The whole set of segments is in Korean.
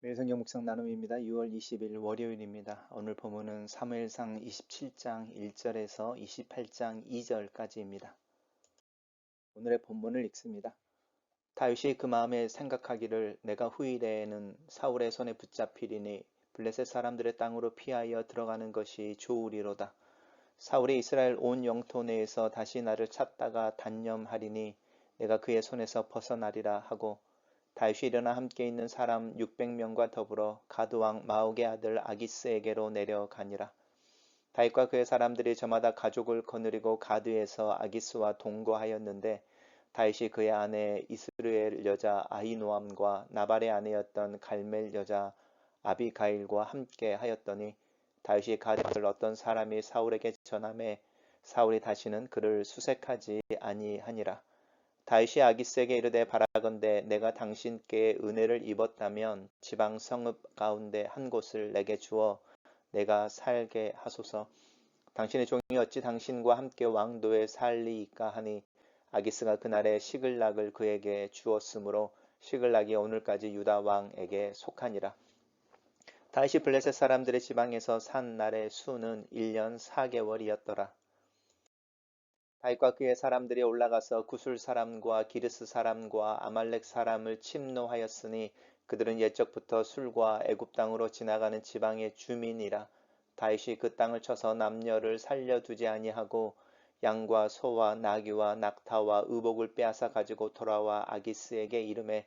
매일 성경 묵상 나눔입니다. 6월 20일 월요일입니다. 오늘 본문은 사무엘상 27장 1절에서 28장 2절까지입니다. 오늘의 본문을 읽습니다. 다윗이 그 마음에 생각하기를 내가 후일에는 사울의 손에 붙잡히리니 블레셋 사람들의 땅으로 피하여 들어가는 것이 좋으리로다. 사울이 이스라엘 온 영토 내에서 다시 나를 찾다가 단념하리니 내가 그의 손에서 벗어나리라 하고 다윗이 일어나 함께 있는 사람 600명과 더불어 가드왕 마옥의 아들 아기스에게로 내려가니라. 다윗과 그의 사람들이 저마다 가족을 거느리고 가드에서 아기스와 동거하였는데 다윗이 그의 아내 이스르엘 여자 아히노암과 나발의 아내였던 갈멜 여자 아비가일과 함께 하였더니 다윗이 가드를 어떤 사람이 사울에게 전함에 사울이 다시는 그를 수색하지 아니하니라. 다윗이 아기스에게 이르되 바라건대 내가 당신께 은혜를 입었다면 지방 성읍 가운데 한 곳을 내게 주어 내가 살게 하소서. 당신의 종이 어찌 당신과 함께 왕도에 살리이까 하니 아기스가 그날에 시글락을 그에게 주었으므로 시글락이 오늘까지 유다 왕에게 속하니라. 다윗이 블레셋 사람들의 지방에서 산 날의 수는 1년 4개월이었더라. 다윗과 그의 사람들이 올라가서 구술 사람과 기르스 사람과 아말렉 사람을 침노하였으니 그들은 옛적부터 술과 애굽 땅으로 지나가는 지방의 주민이라 다윗이 그 땅을 쳐서 남녀를 살려두지 아니하고 양과 소와 나귀와 낙타와 의복을 빼앗아 가지고 돌아와 아기스에게 이름해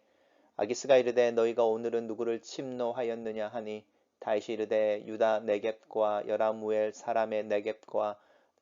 아기스가 이르되 너희가 오늘은 누구를 침노하였느냐 하니 다윗이 이르되 유다 네겝과 여라무엘 사람의 네겝과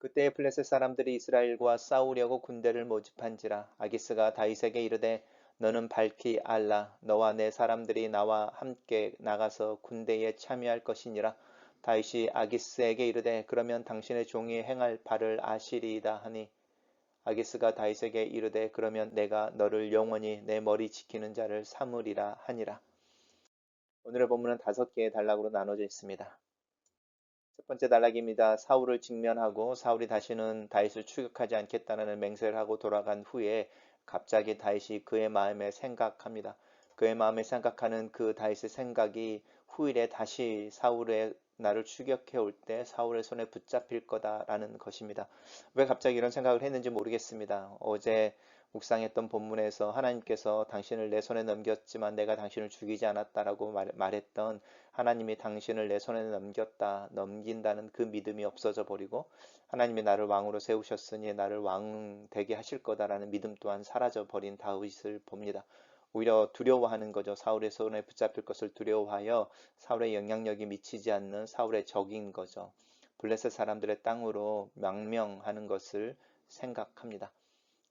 그때 블레셋 사람들이 이스라엘과 싸우려고 군대를 모집한지라 아기스가 다윗에게 이르되 너는 밝히 알라. 너와 내 사람들이 나와 함께 나가서 군대에 참여할 것이니라. 다윗이 아기스에게 이르되 그러면 당신의 종이 행할 바를 아시리이다 하니. 아기스가 다윗에게 이르되 그러면 내가 너를 영원히 내 머리 지키는 자를 삼으리라 하니라. 오늘의 본문은 다섯 개의 단락으로 나눠져 있습니다. 첫 번째 단락입니다. 사울을 직면하고 사울이 다시는 다윗을 추격하지 않겠다는 맹세를 하고 돌아간 후에 갑자기 다윗이 그의 마음에 생각합니다. 그의 마음에 생각하는 그 다윗의 생각이 후일에 다시 사울의 나를 추격해 올 때 사울의 손에 붙잡힐 거다라는 것입니다. 왜 갑자기 이런 생각을 했는지 모르겠습니다. 어제 묵상했던 본문에서 하나님께서 당신을 내 손에 넘겼지만 내가 당신을 죽이지 않았다라고 말, 했던 하나님이 당신을 내 손에 넘겼다, 넘긴다는 그 믿음이 없어져 버리고 하나님이 나를 왕으로 세우셨으니 나를 왕 되게 하실 거다라는 믿음 또한 사라져 버린 다윗을 봅니다. 오히려 두려워하는 거죠. 사울의 손에 붙잡힐 것을 두려워하여 사울의 영향력이 미치지 않는 사울의 적인 거죠. 블레셋 사람들의 땅으로 명명하는 것을 생각합니다.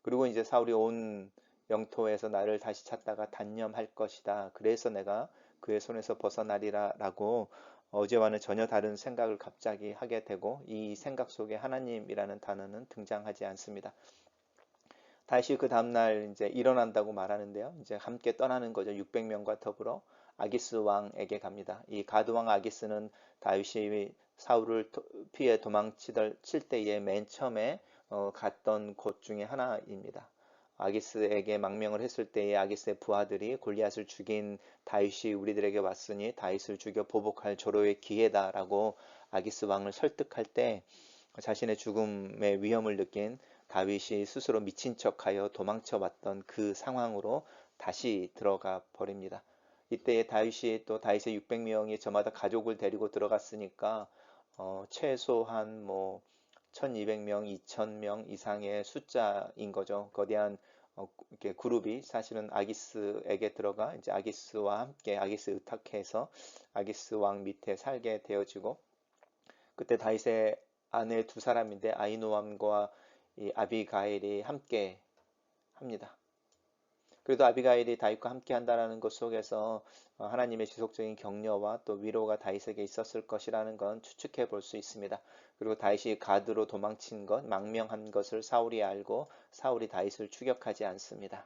그리고 이제 사울이 온 영토에서 나를 다시 찾다가 단념할 것이다. 그래서 내가 그의 손에서 벗어나리라 라고 어제와는 전혀 다른 생각을 갑자기 하게 되고 이 생각 속에 하나님이라는 단어는 등장하지 않습니다. 다시 그 다음날 이제 일어난다고 말하는데요. 이제 함께 떠나는 거죠. 600명과 더불어 아기스 왕에게 갑니다. 이 가드 왕 아기스는 다윗이 사울을 피해 도망칠 때에 맨 처음에 어, 갔던 곳 중에 하나입니다. 아기스에게 망명을 했을 때에 아기스의 부하들이 골리앗을 죽인 다윗이 우리들에게 왔으니 다윗을 죽여 보복할 조로의 기회다라고 아기스 왕을 설득할 때 자신의 죽음의 위험을 느낀 다윗이 스스로 미친 척하여 도망쳐 왔던 그 상황으로 다시 들어가 버립니다. 이때에 다윗이 또 다윗의 600명이 저마다 가족을 데리고 들어갔으니까 어, 최소한 뭐 1200명, 2000명 이상의 숫자인 거죠. 거대한 어, 이렇게 그룹이 사실은 아기스에게 들어가 이제 아기스와 함께 아기스 의탁해서 아기스 왕 밑에 살게 되어지고 그때 다윗의 아내 두 사람인데 아이노암과 이 아비가일이 함께 합니다. 그래도 아비가일이 다윗과 함께 한다라는 것 속에서 어, 하나님의 지속적인 격려와 또 위로가 다윗에게 있었을 것이라는 건 추측해 볼 수 있습니다. 그리고 다윗이 가드로 도망친 것, 망명한 것을 사울이 알고 사울이 다윗을 추격하지 않습니다.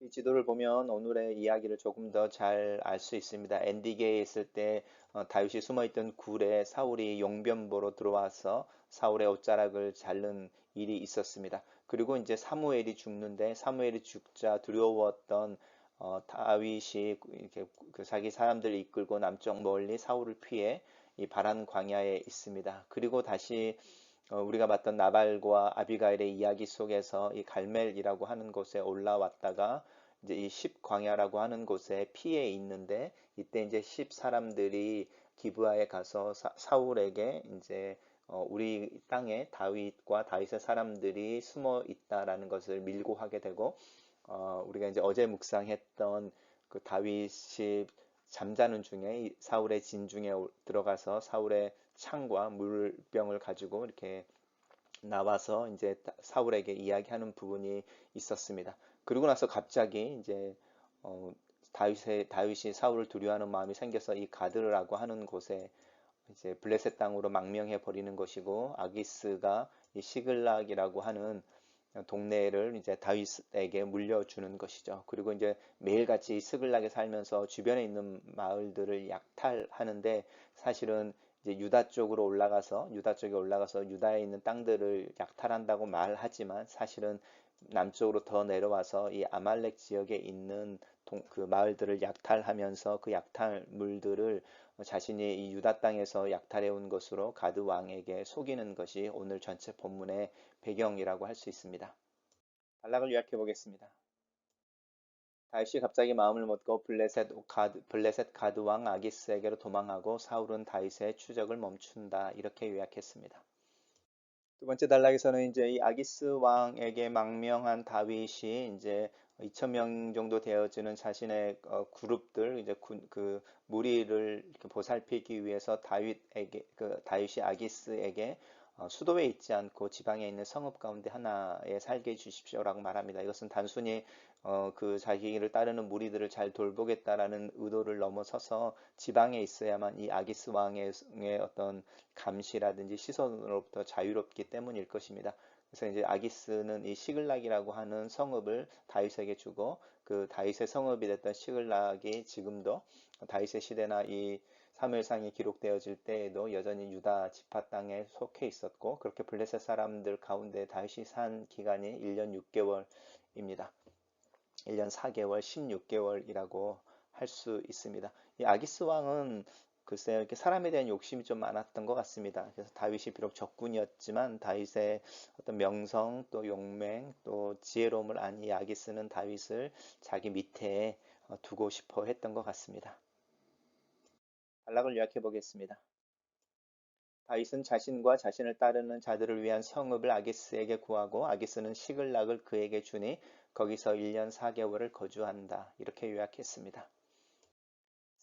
이 지도를 보면 오늘의 이야기를 조금 더 잘 알 수 있습니다. 엔디게에 있을 때 어, 다윗이 숨어있던 굴에 사울이 용변보로 들어와서 사울의 옷자락을 자른 일이 있었습니다. 그리고 이제 사무엘이 죽는데 사무엘이 죽자 두려웠던 어, 다윗이 이렇게 그 자기 사람들을 이끌고 남쪽 멀리 사울을 피해 이 바란 광야에 있습니다. 그리고 다시 어, 우리가 봤던 나발과 아비가일의 이야기 속에서 이 갈멜이라고 하는 곳에 올라왔다가 이제 이 십 광야라고 하는 곳에 피해 있는데 이때 이제 십 사람들이 기브아에 가서 사, 울에게 이제 어, 우리 땅에 다윗과 다윗의 사람들이 숨어 있다라는 것을 밀고 하게 되고 어, 우리가 이제 어제 묵상했던 그 다윗이 잠자는 중에 사울의 진중에 들어가서 사울의 창과 물병을 가지고 이렇게 나와서 이제 사울에게 이야기하는 부분이 있었습니다. 그리고 나서 갑자기 이제 어, 다윗의 다윗이 사울을 두려워하는 마음이 생겨서 이 가드라고 하는 곳에 이제 블레셋 땅으로 망명해 버리는 것이고 아기스가 이 시글락이라고 하는 동네를 이제 다윗에게 물려주는 것이죠. 그리고 이제 매일같이 스글락에 살면서 주변에 있는 마을들을 약탈하는데 사실은 이제 유다 쪽으로 올라가서 유다 쪽에 올라가서 유다에 있는 땅들을 약탈한다고 말하지만 사실은 남쪽으로 더 내려와서 이 아말렉 지역에 있는 동, 그 마을들을 약탈하면서 그 약탈물들을 자신이 이 유다 땅에서 약탈해 온 것으로 가드 왕에게 속이는 것이 오늘 전체 본문의 배경이라고 할 수 있습니다. 단락을 요약해 보겠습니다. 다윗이 갑자기 마음을 먹고 블레셋 가드, 블레셋 가드 왕 아기스에게로 도망하고 사울은 다윗의 추적을 멈춘다. 이렇게 요약했습니다. 두 번째 단락에서는 이제 이 아기스 왕에게 망명한 다윗이 이제 2천 명 정도 되어지는 자신의 어, 그룹들 이제 군, 그 무리를 보살피기 위해서 다윗에게 그 다윗이 아기스에게 어, 수도에 있지 않고 지방에 있는 성읍 가운데 하나에 살게 해주십시오라고 말합니다. 이것은 단순히 어, 그 자기를 따르는 무리들을 잘 돌보겠다라는 의도를 넘어서서 지방에 있어야만 이 아기스 왕의 어떤 감시라든지 시선으로부터 자유롭기 때문일 것입니다. 그래서 이제 아기스는 이 시글락이라고 하는 성읍을 다윗에게 주고 그 다윗의 성읍이 됐던 시글락이 지금도 다윗의 시대나 이 사무엘상이 기록되어질 때에도 여전히 유다 지파 땅에 속해 있었고 그렇게 블레셋 사람들 가운데 다윗이 산 기간이 1년 6개월입니다. 1년 4개월, 16개월이라고 할 수 있습니다. 이 아기스 왕은 글쎄요, 이렇게 사람에 대한 욕심이 좀 많았던 것 같습니다. 그래서 다윗이 비록 적군이었지만 다윗의 어떤 명성, 또 용맹, 또 지혜로움을 아니 아기스는 다윗을 자기 밑에 두고 싶어 했던 것 같습니다. 단락을 요약해 보겠습니다. 다윗은 자신과 자신을 따르는 자들을 위한 성읍을 아기스에게 구하고 아기스는 시글락을 그에게 주니 거기서 1년 4개월을 거주한다. 이렇게 요약했습니다.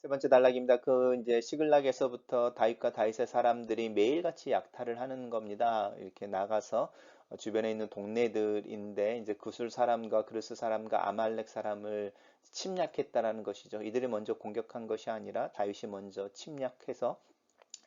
세 번째 단락입니다. 그 이제 시글락에서부터 다윗과 다윗의 사람들이 매일같이 약탈을 하는 겁니다. 이렇게 나가서 주변에 있는 동네들인데 이제 구술 사람과 그르스 사람과 아말렉 사람을 침략했다라는 것이죠. 이들이 먼저 공격한 것이 아니라 다윗이 먼저 침략해서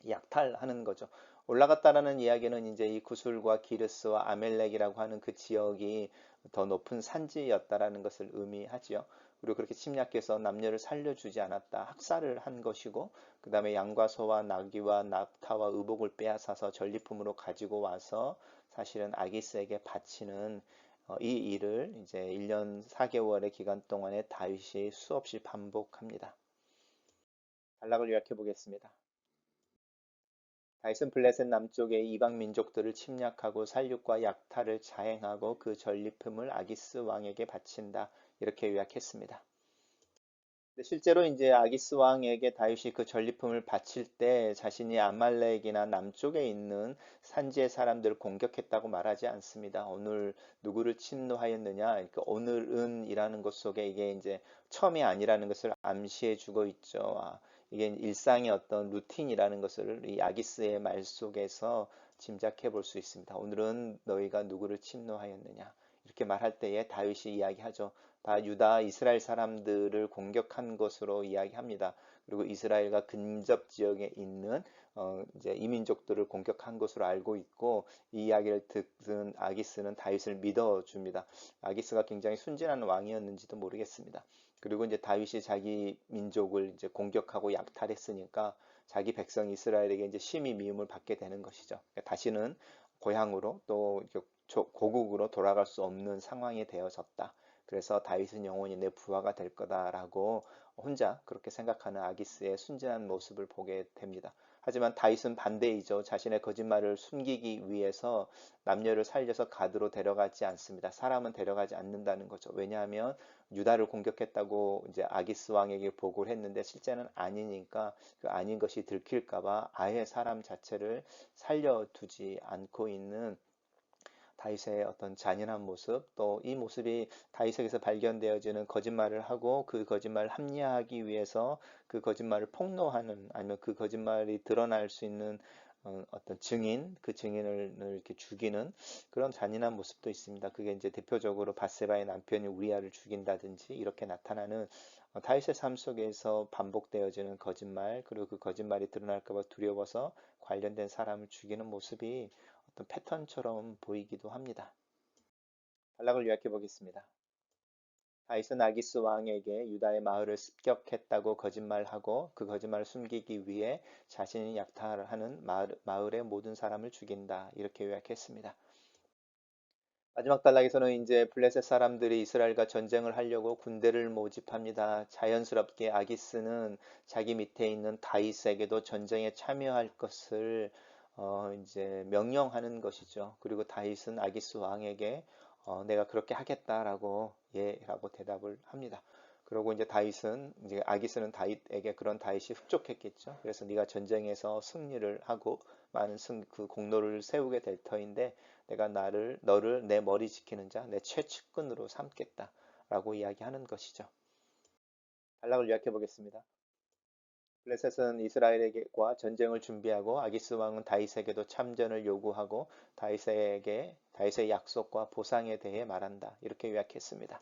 약탈하는 거죠. 올라갔다라는 이야기는 이제 이 구술과 기르스와 아멜렉이라고 하는 그 지역이 더 높은 산지였다라는 것을 의미하지요. 그리고 그렇게 침략해서 남녀를 살려주지 않았다. 학살을 한 것이고 그 다음에 양과 소와 나귀와 낙타와 의복을 빼앗아서 전리품으로 가지고 와서 사실은 아기스에게 바치는 어, 이 일을 이제 1년 4개월의 기간 동안에 다윗이 수없이 반복합니다. 단락을 요약해 보겠습니다. 다윗은 블레셋 남쪽의 이방 민족들을 침략하고 살육과 약탈을 자행하고 그 전리품을 아기스 왕에게 바친다. 이렇게 요약했습니다. 실제로 이제 아기스 왕에게 다윗이 그 전리품을 바칠 때 자신이 아말렉이나 남쪽에 있는 산지의 사람들을 공격했다고 말하지 않습니다. 오늘 누구를 침노하였느냐? 그러니까 오늘은이라는 것 속에 이게 이제 처음이 아니라는 것을 암시해 주고 있죠. 아, 이게 일상의 어떤 루틴이라는 것을 이 아기스의 말 속에서 짐작해 볼 수 있습니다. 오늘은 너희가 누구를 침노하였느냐? 이렇게 말할 때에 다윗이 이야기하죠. 다 유다 이스라엘 사람들을 공격한 것으로 이야기합니다. 그리고 이스라엘과 근접 지역에 있는 어, 이제 이민족들을 공격한 것으로 알고 있고 이 이야기를 듣은 아기스는 다윗을 믿어 줍니다. 아기스가 굉장히 순진한 왕이었는지도 모르겠습니다. 그리고 이제 다윗이 자기 민족을 이제 공격하고 약탈했으니까 자기 백성 이스라엘에게 이제 심히 미움을 받게 되는 것이죠. 그러니까 다시는 고향으로 또 고국으로 돌아갈 수 없는 상황이 되어졌다. 그래서 다윗은 영원히 내 부하가 될 거다라고 혼자 그렇게 생각하는 아기스의 순진한 모습을 보게 됩니다. 하지만 다윗은 반대이죠. 자신의 거짓말을 숨기기 위해서 남녀를 살려서 가드로 데려가지 않습니다. 사람은 데려가지 않는다는 거죠. 왜냐하면 유다를 공격했다고 이제 아기스 왕에게 보고를 했는데 실제는 아니니까 그 아닌 것이 들킬까봐 아예 사람 자체를 살려두지 않고 있는 다윗의 어떤 잔인한 모습 또 이 모습이 다윗에게서 발견되어지는 거짓말을 하고 그 거짓말을 합리화하기 위해서 그 거짓말을 폭로하는 아니면 그 거짓말이 드러날 수 있는 어, 어떤 증인 그 증인을 이렇게 죽이는 그런 잔인한 모습도 있습니다. 그게 이제 대표적으로 바세바의 남편이 우리아를 죽인다든지 이렇게 나타나는 어, 다윗의 삶 속에서 반복되어지는 거짓말 그리고 그 거짓말이 드러날까봐 두려워서 관련된 사람을 죽이는 모습이 어떤 패턴처럼 보이기도 합니다. 단락을 요약해 보겠습니다. 다윗은 아기스 왕에게 유다의 마을을 습격했다고 거짓말하고 그 거짓말을 숨기기 위해 자신이 약탈하는 마을, 마을의 모든 사람을 죽인다. 이렇게 요약했습니다. 마지막 단락에서는 이제 블레셋 사람들이 이스라엘과 전쟁을 하려고 군대를 모집합니다. 자연스럽게 아기스는 자기 밑에 있는 다윗에게도 전쟁에 참여할 것을 어, 이제 명령하는 것이죠. 그리고 다윗은 아기스 왕에게 어, 내가 그렇게 하겠다라고 예라고 대답을 합니다. 그리고 이제 다윗은 이제 아기스는 다윗에게 그런 다윗이 흡족했겠죠. 그래서 네가 전쟁에서 승리를 하고 많은 승, 그 공로를 세우게 될 터인데 내가 나를 너를 내 머리 지키는 자, 내 최측근으로 삼겠다라고 이야기하는 것이죠. 단락을 요약해 보겠습니다. 블레셋은 이스라엘과 전쟁을 준비하고 아기스 왕은 다윗에게도 참전을 요구하고 다윗에게 다윗의 약속과 보상에 대해 말한다. 이렇게 요약했습니다.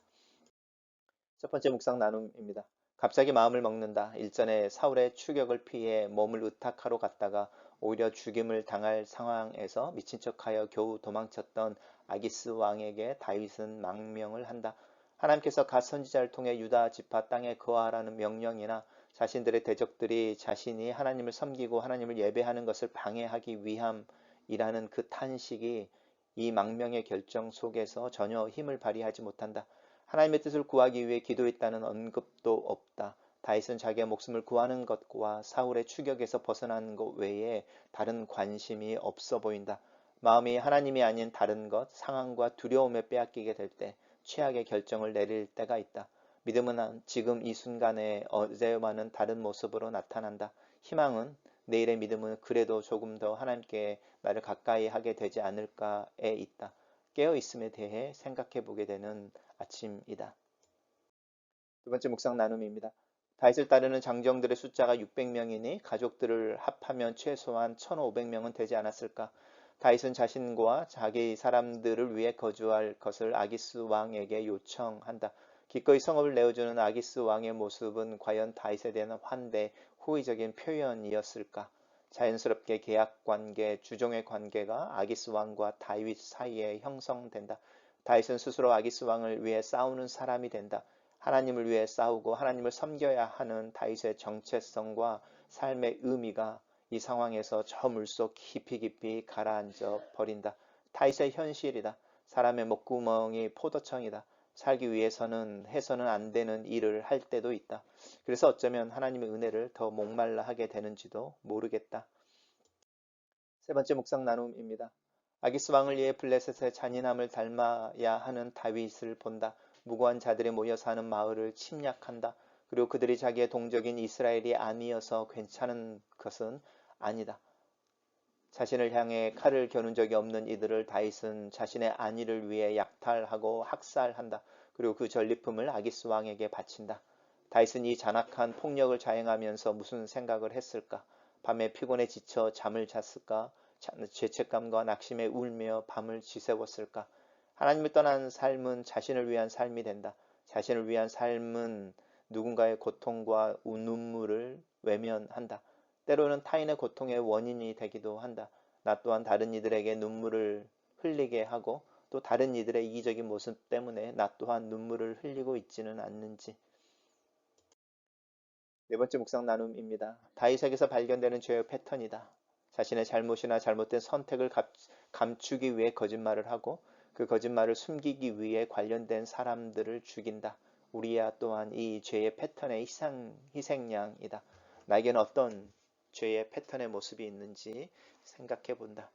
첫 번째 묵상 나눔입니다. 갑자기 마음을 먹는다. 일전에 사울의 추격을 피해 몸을 의탁하러 갔다가 오히려 죽임을 당할 상황에서 미친 척하여 겨우 도망쳤던 아기스 왕에게 다윗은 망명을 한다. 하나님께서 갓 선지자를 통해 유다 지파 땅에 거하라는 명령이나 자신들의 대적들이 자신이 하나님을 섬기고 하나님을 예배하는 것을 방해하기 위함이라는 그 탄식이 이 망명의 결정 속에서 전혀 힘을 발휘하지 못한다. 하나님의 뜻을 구하기 위해 기도했다는 언급도 없다. 다윗은 자기의 목숨을 구하는 것과 사울의 추격에서 벗어나는 것 외에 다른 관심이 없어 보인다. 마음이 하나님이 아닌 다른 것, 상황과 두려움에 빼앗기게 될 때 최악의 결정을 내릴 때가 있다. 믿음은 지금 이 순간에 어제와는 다른 모습으로 나타난다. 희망은 내일의 믿음은 그래도 조금 더 하나님께 나를 가까이 하게 되지 않을까에 있다. 깨어 있음에 대해 생각해 보게 되는 아침이다. 두 번째 묵상 나눔입니다. 다윗을 따르는 장정들의 숫자가 600명이니 가족들을 합하면 최소한 1500명은 되지 않았을까? 다윗은 자신과 자기 사람들을 위해 거주할 것을 아기스 왕에게 요청한다. 기꺼이 성읍을 내어주는 아기스 왕의 모습은 과연 다윗에 대한 환대, 호의적인 표현이었을까? 자연스럽게 계약 관계, 주종의 관계가 아기스 왕과 다윗 사이에 형성된다. 다윗은 스스로 아기스 왕을 위해 싸우는 사람이 된다. 하나님을 위해 싸우고 하나님을 섬겨야 하는 다윗의 정체성과 삶의 의미가 이 상황에서 저 물속 깊이 깊이 가라앉아 버린다. 다윗의 현실이다. 사람의 목구멍이 포도청이다. 살기 위해서는 해서는 안 되는 일을 할 때도 있다. 그래서 어쩌면 하나님의 은혜를 더 목말라 하게 되는지도 모르겠다. 세 번째 묵상 나눔입니다. 아기스 왕을 위해 블레셋의 잔인함을 닮아야 하는 다윗을 본다. 무고한 자들이 모여 사는 마을을 침략한다. 그리고 그들이 자기의 동족인 이스라엘이 아니어서 괜찮은 것은 아니다. 자신을 향해 칼을 겨눈 적이 없는 이들을 다윗은 자신의 안위를 위해 약탈하고 학살한다. 그리고 그 전리품을 아기스 왕에게 바친다. 다윗은 이 잔악한 폭력을 자행하면서 무슨 생각을 했을까? 밤에 피곤해 지쳐 잠을 잤을까? 죄책감과 낙심에 울며 밤을 지새웠을까? 하나님을 떠난 삶은 자신을 위한 삶이 된다. 자신을 위한 삶은 누군가의 고통과 눈물을 외면한다. 때로는 타인의 고통의 원인이 되기도 한다. 나 또한 다른 이들에게 눈물을 흘리게 하고 또 다른 이들의 이기적인 모습 때문에 나 또한 눈물을 흘리고 있지는 않는지. 네 번째 묵상 나눔입니다. 다윗에게서 발견되는 죄의 패턴이다. 자신의 잘못이나 잘못된 선택을 감추기 위해 거짓말을 하고 그 거짓말을 숨기기 위해 관련된 사람들을 죽인다. 우리야 또한 이 죄의 패턴의 희생, 희생양이다. 나에게는 어떤 죄의 패턴의 모습이 있는지 생각해 본다.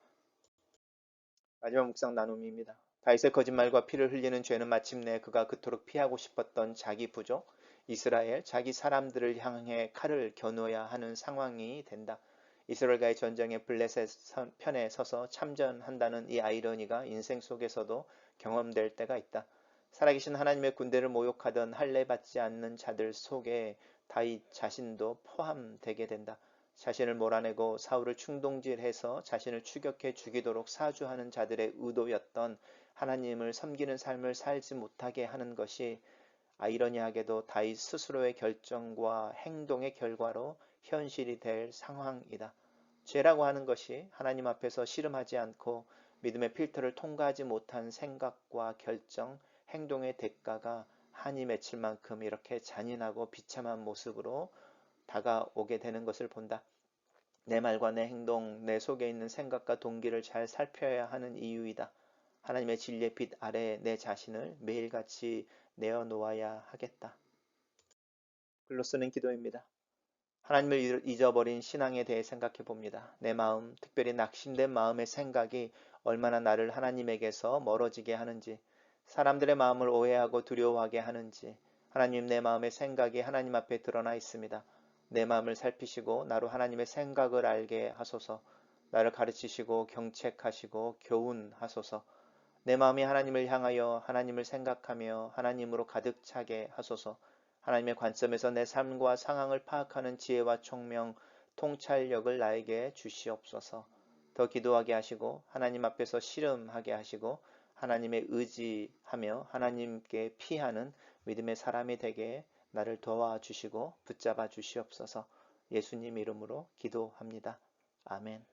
마지막 묵상 나눔입니다. 다윗의 거짓말과 피를 흘리는 죄는 마침내 그가 그토록 피하고 싶었던 자기 부족, 이스라엘, 자기 사람들을 향해 칼을 겨누어야 하는 상황이 된다. 이스라엘과의 전쟁에 블레셋 편에 서서 참전한다는 이 아이러니가 인생 속에서도 경험될 때가 있다. 살아계신 하나님의 군대를 모욕하던 할례 받지 않는 자들 속에 다윗 자신도 포함되게 된다. 자신을 몰아내고 사울을 충동질해서 자신을 추격해 죽이도록 사주하는 자들의 의도였던 하나님을 섬기는 삶을 살지 못하게 하는 것이 아이러니하게도 다윗 스스로의 결정과 행동의 결과로 현실이 될 상황이다. 죄라고 하는 것이 하나님 앞에서 씨름하지 않고 믿음의 필터를 통과하지 못한 생각과 결정, 행동의 대가가 한이 맺힐 만큼 이렇게 잔인하고 비참한 모습으로 다가오게 되는 것을 본다. 내 말과 내 행동, 내 속에 있는 생각과 동기를 잘 살펴야 하는 이유이다. 하나님의 진리의 빛 아래 내 자신을 매일같이 내어놓아야 하겠다. 글로 쓰는 기도입니다. 하나님을 잊어버린 신앙에 대해 생각해 봅니다. 내 마음, 특별히 낙심된 마음의 생각이 얼마나 나를 하나님에게서 멀어지게 하는지, 사람들의 마음을 오해하고 두려워하게 하는지, 하나님 내 마음의 생각이 하나님 앞에 드러나 있습니다. 내 마음을 살피시고 나로 하나님의 생각을 알게 하소서, 나를 가르치시고 경책하시고 교훈하소서, 내 마음이 하나님을 향하여 하나님을 생각하며 하나님으로 가득 차게 하소서. 하나님의 관점에서 내 삶과 상황을 파악하는 지혜와 총명, 통찰력을 나에게 주시옵소서. 더 기도하게 하시고 하나님 앞에서 씨름하게 하시고 하나님의 의지하며 하나님께 피하는 믿음의 사람이 되게 나를 도와주시고 붙잡아 주시옵소서. 예수님 이름으로 기도합니다. 아멘.